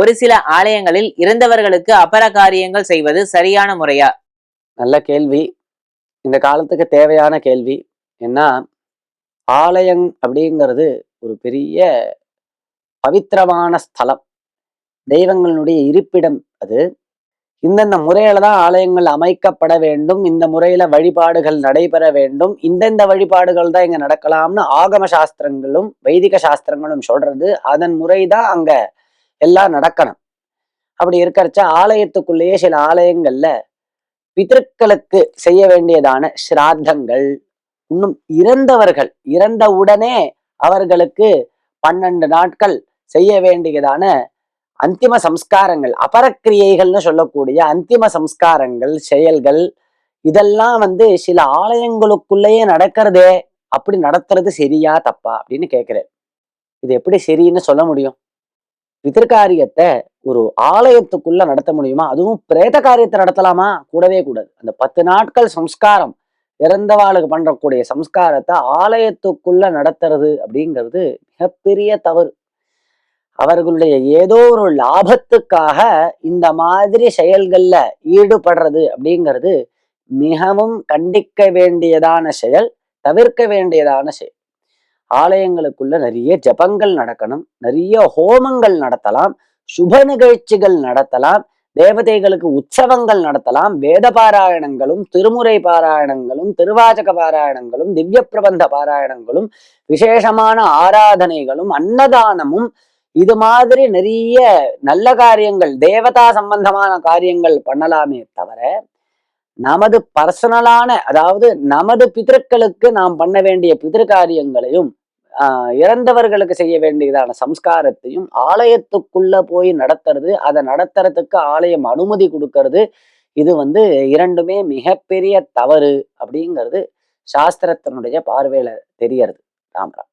ஒரு சில ஆலயங்களில் இறந்தவர்களுக்கு அபர காரியங்கள் செய்வது சரியான முறையா? நல்ல கேள்வி. இந்த காலத்துக்கு தேவையான கேள்வி. ஏன்னா ஆலயம் அப்படிங்கிறது ஒரு பெரிய பவித்திரமான ஸ்தலம். தெய்வங்களுடைய இருப்பிடம் அது. இந்தந்த முறையில தான் ஆலயங்கள் அமைக்கப்பட வேண்டும். இந்த முறையில வழிபாடுகள் நடைபெற வேண்டும். இந்தந்த வழிபாடுகள் தான் இங்க நடக்கலாம்னு ஆகம சாஸ்திரங்களும் வைதிக சாஸ்திரங்களும் சொல்றது. அதன் முறை தான் அங்க எல்லாம் நடக்கணும். அப்படி இருக்கிறச்ச ஆலயத்துக்குள்ளேயே சில ஆலயங்கள்ல பிதற்களுக்கு செய்ய வேண்டியதான சிராத்தங்கள் இன்னும் இறந்தவர்கள் இறந்த உடனே அவர்களுக்கு பன்னெண்டு நாட்கள் செய்ய வேண்டியதான அந்திம சம்ஸ்காரங்கள் அபரக்கிரியைகள்னு சொல்லக்கூடிய அந்திம சம்ஸ்காரங்கள் செயல்கள் இதெல்லாம் வந்து சில ஆலயங்களுக்குள்ளேயே நடக்கிறதே அப்படி நடத்துறது சரியா தப்பா அப்படின்னு கேட்கிறேன். இது எப்படி சரின்னு சொல்ல முடியும்? பிதற்காரியத்தை ஒரு ஆலயத்துக்குள்ள நடத்த முடியுமா? அதுவும் பிரேத காரியத்தை நடத்தலாமா? கூடவே கூடாது. அந்த பத்து நாட்கள் சம்ஸ்காரம் இறந்தவாளுக்கு பண்றக்கூடிய சம்ஸ்காரத்தை ஆலயத்துக்குள்ள நடத்துறது அப்படிங்கிறது மிகப்பெரிய தவறு. அவர்களுடைய ஏதோ ஒரு லாபத்துக்காக இந்த மாதிரி செயல்கள்ல ஈடுபடுறது அப்படிங்கிறது மிகவும் கண்டிக்க வேண்டியதான செயல் தவிர்க்க வேண்டியதான செயல். ஆலயங்களுக்குள்ள நிறைய ஜபங்கள் நடக்கணும் நிறைய ஹோமங்கள் நடத்தலாம் சுப நிகழ்ச்சிகள் நடத்தலாம் தேவதைகளுக்கு உற்சவங்கள் நடத்தலாம் வேத பாராயணங்களும் திருமுறை பாராயணங்களும் திருவாஜக பாராயணங்களும் திவ்ய பிரபந்த பாராயணங்களும் விசேஷமான ஆராதனைகளும் அன்னதானமும் இது மாதிரி நிறைய நல்ல காரியங்கள் தேவதா சம்பந்தமான காரியங்கள் பண்ணலாமே தவிர நமது பர்சனலான அதாவது நமது பிதற்களுக்கு நாம் பண்ண வேண்டிய பிதிரு காரியங்களையும் இறந்தவர்களுக்கு செய்ய வேண்டியதான சம்ஸ்காரத்தையும் ஆலயத்துக்குள்ள போய் நடத்துறது அதை நடத்துறதுக்கு ஆலயம் அனுமதி கொடுக்கறது இது வந்து இரண்டுமே மிகப்பெரிய தவறு அப்படிங்கிறது சாஸ்திரத்தினுடைய பார்வையில தெரியறது. ராம் ராம்.